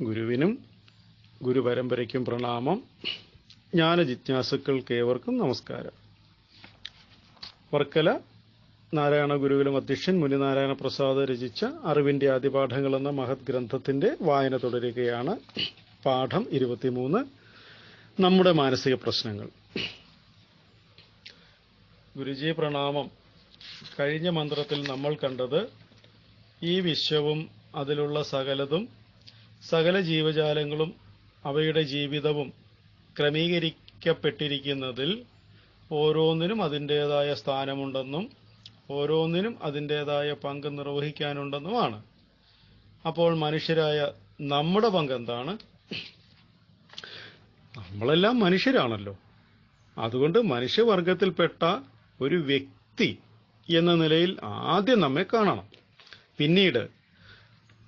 ഗുരുവിനും ഗുരുപരമ്പരയ്ക്കും പ്രണാമം. ജ്ഞാന ജിജ്ഞാസുക്കൾക്ക് ഏവർക്കും നമസ്കാരം. വർക്കല നാരായണ ഗുരുവിലും അധ്യക്ഷൻ മുനിനാരായണ പ്രസാദ് രചിച്ച അറിവിന്റെ ആദ്യപാഠങ്ങൾ എന്ന മഹത് ഗ്രന്ഥത്തിന്റെ വായന തുടരുകയാണ് പാഠം ഇരുപത്തിമൂന്ന് നമ്മുടെ മാനസിക പ്രശ്നങ്ങൾ. ഗുരുജി പ്രണാമം. കഴിഞ്ഞ മന്ത്രത്തിൽ നമ്മൾ കണ്ടത് ഈ വിശ്വവും അതിലുള്ള സകലതും സകല ജീവജാലങ്ങളും അവയുടെ ജീവിതവും ക്രമീകരിക്കപ്പെട്ടിരിക്കുന്നതിൽ ഓരോന്നിനും അതിന്റേതായ സ്ഥാനമുണ്ടെന്നും ഓരോന്നിനും അതിന്റേതായ പങ്ക് നിർവഹിക്കാനുണ്ടെന്നുമാണ്. അപ്പോൾ മനുഷ്യരായ നമ്മുടെ പങ്ക് എന്താണ്? നമ്മളെല്ലാം മനുഷ്യരാണല്ലോ. അതുകൊണ്ട് മനുഷ്യവർഗത്തിൽപ്പെട്ട ഒരു വ്യക്തി എന്ന നിലയിൽ ആദ്യം നമ്മെ കാണണം. പിന്നീട്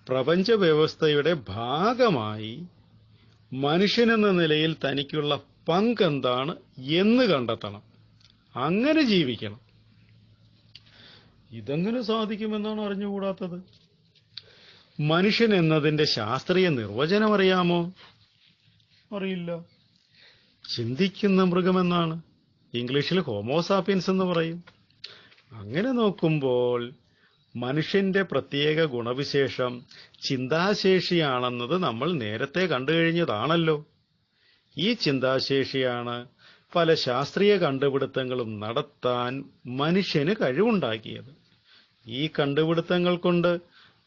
പ്രപഞ്ച വ്യവസ്ഥയുടെ ഭാഗമായി മനുഷ്യനെന്ന നിലയിൽ തനിക്കുള്ള പങ്കെന്താണ് എന്ന് കണ്ടെത്തണം. അങ്ങനെ ജീവിക്കണം. ഇതെങ്ങനെ സാധിക്കുമെന്നാണ് അറിഞ്ഞുകൂടാത്തത്? മനുഷ്യൻ എന്നതിന്റെ ശാസ്ത്രീയ നിർവചനം അറിയാമോ അറിയില്ല. ചിന്തിക്കുന്ന മൃഗമെന്നാണ്. ഇംഗ്ലീഷിൽ ഹോമോസാപ്പിയൻസ് എന്ന് പറയും. അങ്ങനെ നോക്കുമ്പോൾ മനുഷ്യന്റെ പ്രത്യേക ഗുണവിശേഷം ചിന്താശേഷിയാണെന്നത് നമ്മൾ നേരത്തെ കണ്ടു കഴിഞ്ഞതാണല്ലോ ഈ ചിന്താശേഷിയാണ് പല ശാസ്ത്രീയ കണ്ടുപിടുത്തങ്ങളും നടത്താൻ മനുഷ്യന് കഴിവുണ്ടാക്കിയത്. ഈ കണ്ടുപിടുത്തങ്ങൾ കൊണ്ട്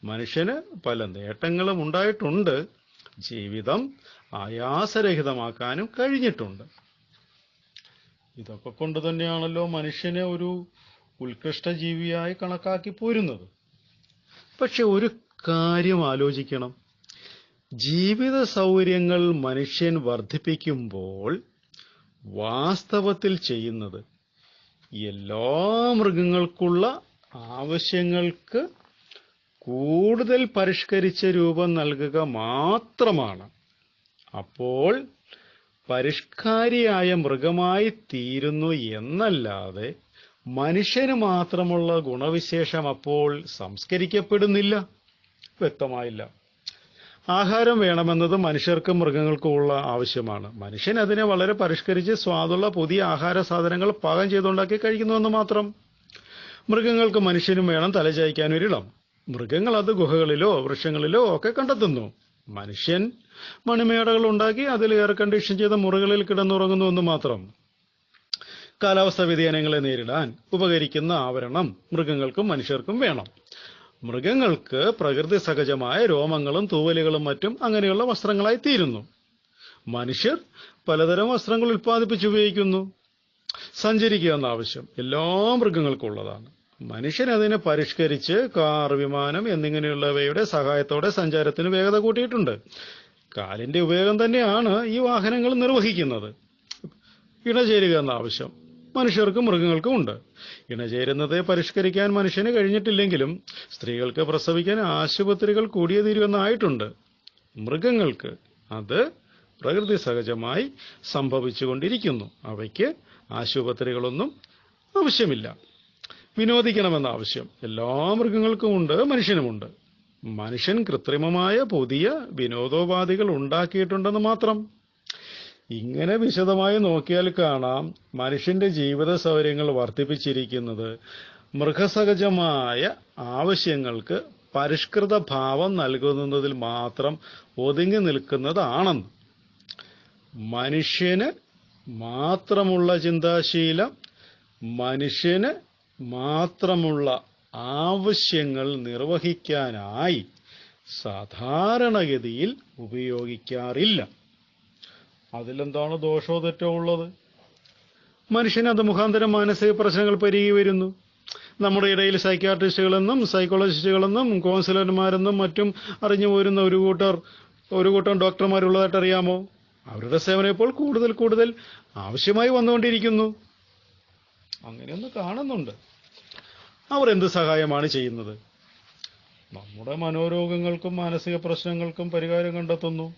മനുഷ്യന് പല നേട്ടങ്ങളും ഉണ്ടായിട്ടുണ്ട്. ജീവിതം ആയാസരഹിതമാക്കാനും കഴിഞ്ഞിട്ടുണ്ട്. ഇതൊക്കെ കൊണ്ട് തന്നെയാണല്ലോ മനുഷ്യനെ ഒരു ഉത്കൃഷ്ട ജീവിയായി കണക്കാക്കി പോരുന്നത്. പക്ഷെ ഒരു കാര്യം ആലോചിക്കണം. ജീവിത സൗകര്യങ്ങൾ മനുഷ്യൻ വർദ്ധിപ്പിക്കുമ്പോൾ വാസ്തവത്തിൽ ചെയ്യുന്നത് എല്ലാ മൃഗങ്ങൾക്കുള്ള ആവശ്യങ്ങൾക്ക് കൂടുതൽ പരിഷ്കരിച്ച രൂപം നൽകുക മാത്രമാണ്. അപ്പോൾ പരിഷ്കാരിയായ മൃഗമായി തീരുന്നു എന്നല്ലാതെ മനുഷ്യന് മാത്രമുള്ള ഗുണവിശേഷം അപ്പോൾ സംസ്കരിക്കപ്പെടുന്നില്ല. വ്യക്തമായില്ല. ആഹാരം വേണമെന്നത് മനുഷ്യർക്കും മൃഗങ്ങൾക്കുമുള്ള ആവശ്യമാണ്. മനുഷ്യൻ അതിനെ വളരെ പരിഷ്കരിച്ച് സ്വാദുള്ള പുതിയ ആഹാര സാധനങ്ങൾ പാകം ചെയ്തുണ്ടാക്കി കഴിക്കുന്നുവെന്ന് മാത്രം. മൃഗങ്ങൾക്ക് മനുഷ്യനും വേണം തലചായ്ക്കാൻ ഒരിടം മൃഗങ്ങൾ അത് ഗുഹകളിലോ വൃക്ഷങ്ങളിലോ ഒക്കെ കണ്ടെത്തുന്നു. മനുഷ്യൻ മണിമേടകൾ ഉണ്ടാക്കി അതിൽ എയർ കണ്ടീഷൻ ചെയ്ത മുറികളിൽ കിടന്നുറങ്ങുന്നു എന്ന് മാത്രം. കാലാവസ്ഥാ വ്യതിയാനങ്ങളെ നേരിടാൻ ഉപകരിക്കുന്ന ആവരണം മൃഗങ്ങൾക്കും മനുഷ്യർക്കും വേണം. മൃഗങ്ങൾക്ക് പ്രകൃതി സഹജമായ രോമങ്ങളും തൂവലുകളും മറ്റും അങ്ങനെയുള്ള വസ്ത്രങ്ങളായി തീരുന്നു. മനുഷ്യർ പലതരം വസ്ത്രങ്ങൾ ഉൽപ്പാദിപ്പിച്ച് ഉപയോഗിക്കുന്നു. സഞ്ചരിക്കുക എന്ന ആവശ്യം എല്ലാ മൃഗങ്ങൾക്കും ഉള്ളതാണ്. മനുഷ്യൻ അതിനെ പരിഷ്കരിച്ച് കാർ വിമാനം എന്നിങ്ങനെയുള്ളവയുടെ സഹായത്തോടെ സഞ്ചാരത്തിന് വേഗത കൂട്ടിയിട്ടുണ്ട്. കാലിന്റെ ഉപയോഗം തന്നെയാണ് ഈ വാഹനങ്ങൾ നിർവഹിക്കുന്നത്. ഇണചേരുക എന്ന ആവശ്യം. മനുഷ്യർക്കും മൃഗങ്ങൾക്കും ഉണ്ട്. ഇണചേരുന്നതെ പരിഷ്കരിക്കാൻ മനുഷ്യന് കഴിഞ്ഞിട്ടില്ലെങ്കിലും സ്ത്രീകൾക്ക് പ്രസവിക്കാൻ ആശുപത്രികൾ കൂടിയ തീരുവെന്നായിട്ടുണ്ട്. മൃഗങ്ങൾക്ക് അത് പ്രകൃതി സഹജമായി സംഭവിച്ചുകൊണ്ടിരിക്കുന്നു. അവയ്ക്ക് ആശുപത്രികളൊന്നും ആവശ്യമില്ല. വിനോദിക്കണമെന്ന ആവശ്യം എല്ലാ മൃഗങ്ങൾക്കും ഉണ്ട് മനുഷ്യനുമുണ്ട് മനുഷ്യൻ കൃത്രിമമായ പുതിയ വിനോദോപാധികൾ ഉണ്ടാക്കിയിട്ടുണ്ടെന്ന് മാത്രം. ഇങ്ങനെ വിശദമായി നോക്കിയാൽ കാണാം മനുഷ്യന്റെ ജീവിത സൗകര്യങ്ങൾ വർദ്ധിപ്പിച്ചിരിക്കുന്നത് മൃഗസഹജമായ ആവശ്യങ്ങൾക്ക് പരിഷ്കൃത ഭാവം നൽകുന്നതിൽ മാത്രം ഒതുങ്ങി നിൽക്കുന്നതാണെന്ന്. മനുഷ്യന് മാത്രമുള്ള ചിന്താശീലം മനുഷ്യന് മാത്രമുള്ള ആവശ്യങ്ങൾ നിർവഹിക്കാനായി സാധാരണഗതിയിൽ ഉപയോഗിക്കാറില്ല. അതിലെന്താണ് ദോഷോ തെറ്റോ ഉള്ളത്? മനുഷ്യന് അത് മുഖാന്തരം മാനസിക പ്രശ്നങ്ങൾ പെരുകി വരുന്നു. നമ്മുടെ ഇടയിൽ സൈക്യാട്രിസ്റ്റുകളെന്നും സൈക്കോളജിസ്റ്റുകളെന്നും കൗൺസിലർമാരെന്നും മറ്റും അറിഞ്ഞു പോരുന്ന ഒരു കൂട്ടർ ഒരു കൂട്ടം ഡോക്ടർമാരുള്ളതായിട്ട് അറിയാമോ? അവരുടെ സേവനം ഇപ്പോൾ കൂടുതൽ കൂടുതൽ ആവശ്യമായി വന്നുകൊണ്ടിരിക്കുന്നു. അങ്ങനെയൊന്ന് കാണുന്നുണ്ട്. അവർ എന്ത് സഹായമാണ് ചെയ്യുന്നത്? നമ്മുടെ മനോരോഗങ്ങൾക്കും മാനസിക പ്രശ്നങ്ങൾക്കും പരിഹാരം കണ്ടെത്തുന്നു.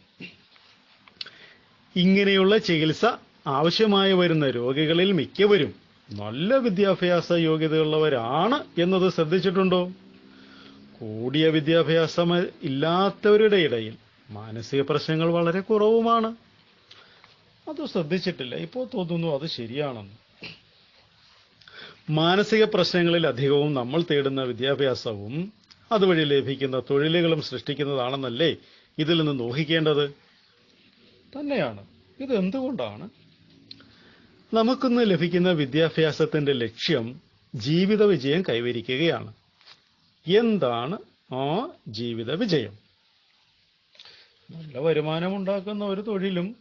ഇങ്ങനെയുള്ള ചികിത്സ ആവശ്യമായി വരുന്ന രോഗികളിൽ മിക്കവരും നല്ല വിദ്യാഭ്യാസ യോഗ്യതയുള്ളവരാണ് എന്നത് ശ്രദ്ധിച്ചിട്ടുണ്ടോ? കൂടിയ വിദ്യാഭ്യാസം ഇല്ലാത്തവരുടെ ഇടയിൽ മാനസിക പ്രശ്നങ്ങൾ വളരെ കുറവുമാണ്. അത് ശ്രദ്ധിച്ചിട്ടില്ല. ഇപ്പോൾ തോന്നുന്നു അത് ശരിയാണെന്ന്. മാനസിക പ്രശ്നങ്ങളിൽ അധികവും നമ്മൾ തേടുന്ന വിദ്യാഭ്യാസവും അതുവഴി ലഭിക്കുന്ന തൊഴിലുകളും സൃഷ്ടിക്കുന്നതാണെന്നല്ലേ ഇതിൽ നിന്ന് നോഹിക്കേണ്ടത് തന്നെയാണ്. ഇത് എന്തുകൊണ്ടാണ് നമുക്കിന്ന് ലഭിക്കുന്ന വിദ്യാഭ്യാസത്തിന്റെ ലക്ഷ്യം ജീവിത വിജയം കൈവരിക്കുകയാണ്. എന്താണ് ആ ജീവിത വിജയം? നല്ല വരുമാനം ഉണ്ടാക്കുന്ന ഒരു തൊഴിലും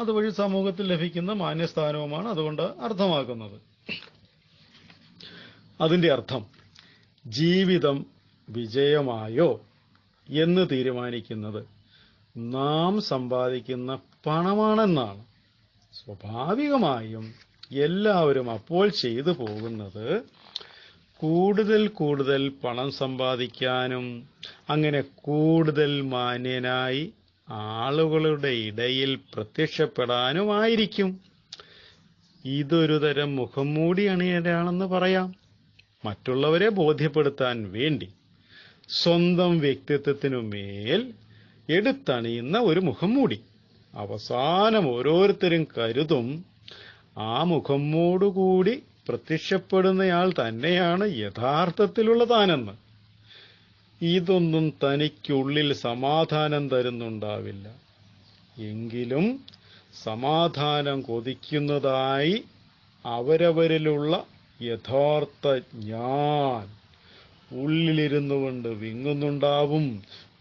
അതുവഴി സമൂഹത്തിൽ ലഭിക്കുന്ന മാന്യസ്ഥാനവുമാണ് അതുകൊണ്ട് അർത്ഥമാക്കുന്നത്. അതിന്റെ അർത്ഥം ജീവിതം വിജയമായോ എന്ന് തീരുമാനിക്കുന്നത് നാം സമ്പാദിക്കുന്ന പണമാണെന്നാണ്. സ്വാഭാവികമായും എല്ലാവരും അപ്പോൾ ചെയ്തു പോകുന്നത് കൂടുതൽ കൂടുതൽ പണം സമ്പാദിക്കാനും അങ്ങനെ കൂടുതൽ മാന്യനായി ആളുകളുടെ ഇടയിൽ പ്രത്യക്ഷപ്പെടാനുമായിരിക്കും. ഇതൊരു തരം മുഖം മൂടി അണിയലാണെന്ന് പറയാം. മറ്റുള്ളവരെ ബോധ്യപ്പെടുത്താൻ വേണ്ടി സ്വന്തം വ്യക്തിത്വത്തിനു മേൽ എടുത്തണിയുന്ന ഒരു മുഖം മൂടി. അവസാനം ഓരോരുത്തരും കരുതും ആ മുഖം മൂടുകൂടി പ്രത്യക്ഷപ്പെടുന്നയാൾ തന്നെയാണ് യഥാർത്ഥത്തിലുള്ള താനെന്ന്. ഇതൊന്നും തനിക്കുള്ളിൽ സമാധാനം തരുന്നുണ്ടാവില്ല. എങ്കിലും സമാധാനം കൊതിക്കുന്നതായി അവരവരിലുള്ള യഥാർത്ഥ ഞാൻ ഉള്ളിലിരുന്നു കൊണ്ട് വിങ്ങുന്നുണ്ടാവും.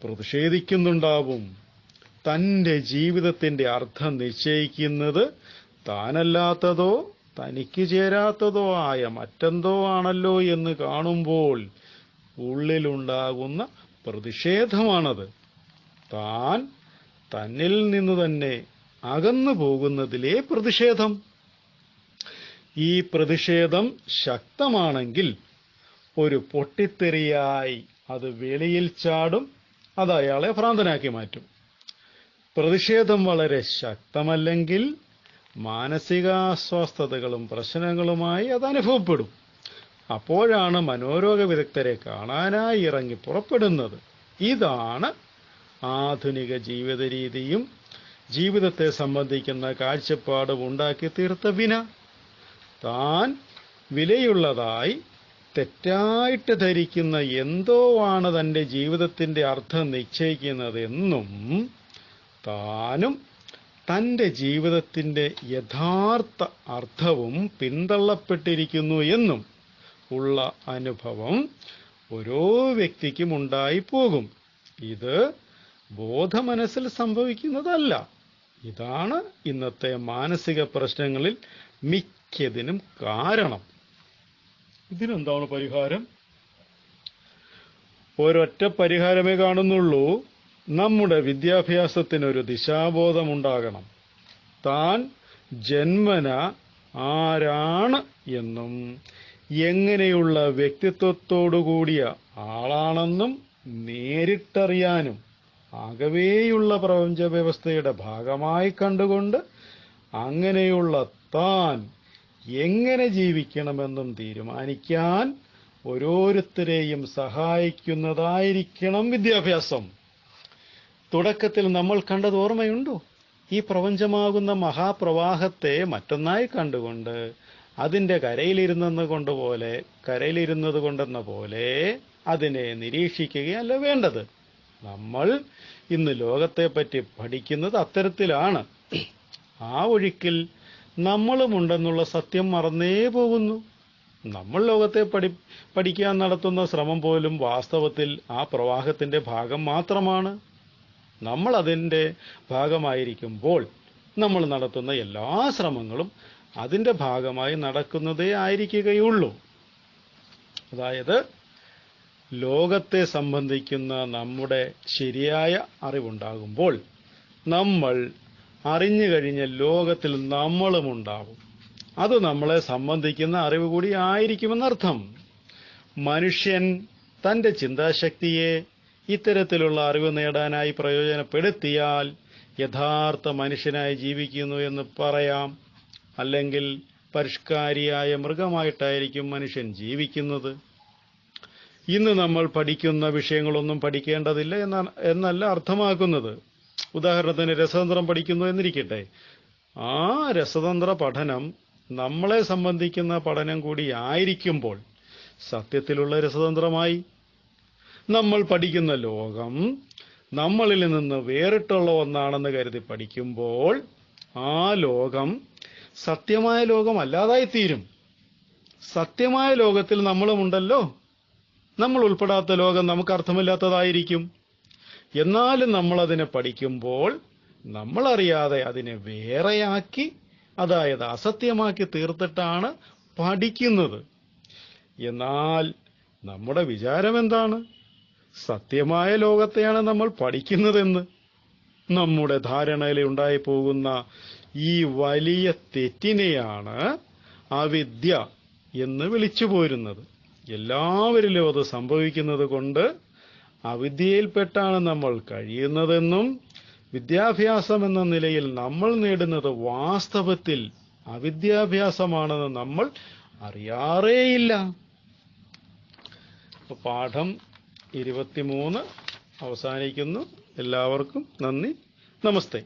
പ്രതിഷേധിക്കുന്നുണ്ടാവും. തന്റെ ജീവിതത്തിന്റെ അർത്ഥം നിശ്ചയിക്കുന്നത് താനല്ലാത്തതോ തനിക്ക് ചേരാത്തതോ ആയ മറ്റെന്തോ ആണല്ലോ എന്ന് കാണുമ്പോൾ ഉള്ളിലുണ്ടാകുന്ന പ്രതിഷേധമാണത്. താൻ തന്നിൽ നിന്ന് തന്നെ അകന്നു പോകുന്നതിലെ പ്രതിഷേധം. ഈ പ്രതിഷേധം ശക്തമാണെങ്കിൽ ഒരു പൊട്ടിത്തെറിയായി അത് വെളിയിൽ ചാടും. അത് അയാളെ ഭ്രാന്തനാക്കി മാറ്റും. പ്രതിഷേധം വളരെ ശക്തമല്ലെങ്കിൽ മാനസികാസ്വസ്ഥതകളും പ്രശ്നങ്ങളുമായി അത് അനുഭവപ്പെടും. അപ്പോഴാണ് മനോരോഗ വിദഗ്ധരെ കാണാനായി ഇറങ്ങി പുറപ്പെടുന്നത്. ഇതാണ് ആധുനിക ജീവിത രീതിയും ജീവിതത്തെ സംബന്ധിക്കുന്ന കാഴ്ചപ്പാടും ഉണ്ടാക്കി തീർത്ത വിന. താൻ വിലയുള്ളതായി തെറ്റായിട്ട് ധരിക്കുന്ന എന്തോ ആണ് തന്റെ ജീവിതത്തിന്റെ അർത്ഥം നിശ്ചയിക്കുന്നതെന്നും താനും തന്റെ ജീവിതത്തിന്റെ യഥാർത്ഥ അർത്ഥവും പിന്തള്ളപ്പെട്ടിരിക്കുന്നു എന്നും ഉള്ള അനുഭവം ഓരോ വ്യക്തിക്കും ഉണ്ടായി പോകും. ഇത് ബോധമനസ്സിൽ സംഭവിക്കുന്നതല്ല. ഇതാണ് ഇന്നത്തെ മാനസിക പ്രശ്നങ്ങളിൽ മിക്കതിനും കാരണം. ഇതിനെന്താണ് പരിഹാരം? ഒരൊറ്റ പരിഹാരമേ കാണുന്നുള്ളൂ. നമ്മുടെ വിദ്യാഭ്യാസത്തിനൊരു ദിശാബോധമുണ്ടാകണം. താൻ ജന്മന ആരാണ് എന്നും എങ്ങനെയുള്ള വ്യക്തിത്വത്തോടുകൂടിയ ആളാണെന്നും നേരിട്ടറിയാനും ആകവേയുള്ള പ്രപഞ്ച വ്യവസ്ഥയുടെ ഭാഗമായി കണ്ടുകൊണ്ട് അങ്ങനെയുള്ള താൻ എങ്ങനെ ജീവിക്കണമെന്നും തീരുമാനിക്കാൻ ഓരോരുത്തരെയും സഹായിക്കുന്നതായിരിക്കണം വിദ്യാഭ്യാസം. തുടക്കത്തിൽ നമ്മൾ കണ്ടത് ഓർമ്മയുണ്ടോ? ഈ പ്രപഞ്ചമാകുന്ന മഹാപ്രവാഹത്തെ മറ്റൊന്നായി കണ്ടുകൊണ്ട് അതിന്റെ കരയിലിരുന്നെന്ന് കൊണ്ടുപോലെ കരയിലിരുന്നത് കൊണ്ടെന്ന പോലെ അതിനെ നിരീക്ഷിക്കുകയല്ല വേണ്ടത്. നമ്മൾ ഇന്ന് ലോകത്തെപ്പറ്റി പഠിക്കുന്നത് അത്തരത്തിലാണ്. ആ ഒഴുക്കിൽ നമ്മളുമുണ്ടെന്നുള്ള സത്യം മറന്നേ പോകുന്നു. നമ്മൾ ലോകത്തെ പഠി പഠിക്കാൻ നടത്തുന്ന ശ്രമം പോലും വാസ്തവത്തിൽ ആ പ്രവാഹത്തിന്റെ ഭാഗം മാത്രമാണ്. നമ്മൾ അതിന്റെ ഭാഗമായിരിക്കുമ്പോൾ നമ്മൾ നടത്തുന്ന എല്ലാ ശ്രമങ്ങളും അതിന്റെ ഭാഗമായി നടക്കുന്നതേ ആയിരിക്കുകയുള്ളൂ. അതായത് ലോകത്തെ സംബന്ധിക്കുന്ന നമ്മുടെ ശരിയായ അറിവുണ്ടാകുമ്പോൾ നമ്മൾ അറിഞ്ഞു കഴിഞ്ഞ ലോകത്തിൽ നമ്മളും ഉണ്ടാവും. അത് നമ്മളെ സംബന്ധിക്കുന്ന അറിവ് കൂടി ആയിരിക്കുമെന്നർത്ഥം. മനുഷ്യൻ തന്റെ ചിന്താശക്തിയെ ഇത്തരത്തിലുള്ള അറിവ് നേടാനായി പ്രയോജനപ്പെടുത്തിയാൽ യഥാർത്ഥ മനുഷ്യനായി ജീവിക്കുന്നു എന്ന് പറയാം. അല്ലെങ്കിൽ പരിഷ്കാരിയായ മൃഗമായിട്ടായിരിക്കും മനുഷ്യൻ ജീവിക്കുന്നത്. ഇന്ന് നമ്മൾ പഠിക്കുന്ന വിഷയങ്ങളൊന്നും പഠിക്കേണ്ടതില്ല എന്നല്ല അർത്ഥമാക്കുന്നത്. ഉദാഹരണത്തിന് രസതന്ത്രം പഠിക്കുന്നു എന്നിരിക്കട്ടെ. ആ രസതന്ത്ര പഠനം നമ്മളെ സംബന്ധിക്കുന്ന പഠനം കൂടി ആയിരിക്കുമ്പോൾ സത്യത്തിലുള്ള രസതന്ത്രമായി നമ്മൾ പഠിക്കുന്ന ലോകം നമ്മളിൽ നിന്ന് വേറിട്ടുള്ള ഒന്നാണെന്ന് കരുതി പഠിക്കുമ്പോൾ ആ ലോകം സത്യമായ ലോകം അല്ലാതായി തീരും സത്യമായ ലോകത്തിൽ നമ്മളുമുണ്ടല്ലോ. നമ്മൾ ഉൾപ്പെടാത്ത ലോകം നമുക്ക് അർത്ഥമില്ലാത്തതായിരിക്കും എന്നാലും നമ്മളതിനെ പഠിക്കുമ്പോൾ നമ്മളറിയാതെ അതിനെ വേറെയാക്കി അതായത് അസത്യമാക്കി തീർത്തിട്ടാണ് പഠിക്കുന്നത്. എന്നാൽ നമ്മുടെ വിചാരം എന്താണ്? സത്യമായ ലോകത്തെയാണ് നമ്മൾ പഠിക്കുന്നതെന്ന്. നമ്മുടെ ധാരണയിൽ ഉണ്ടായി പോകുന്ന ഈ വലിയ തെറ്റിനെയാണ് അവിദ്യ എന്ന് വിളിച്ചു പോരുന്നത് എല്ലാവരിലും അത് സംഭവിക്കുന്നത് കൊണ്ട് അവിദ്യയിൽപ്പെട്ടാണ് നമ്മൾ കഴിയുന്നതെന്നും വിദ്യാഭ്യാസം എന്ന നിലയിൽ നമ്മൾ നേടുന്നത് വാസ്തവത്തിൽ അവിദ്യാഭ്യാസമാണെന്ന് നമ്മൾ അറിയാറേയില്ല. പാഠം ഇരുപത്തിമൂന്ന് അവസാനിക്കുന്നു. എല്ലാവർക്കും നന്ദി. നമസ്തേ.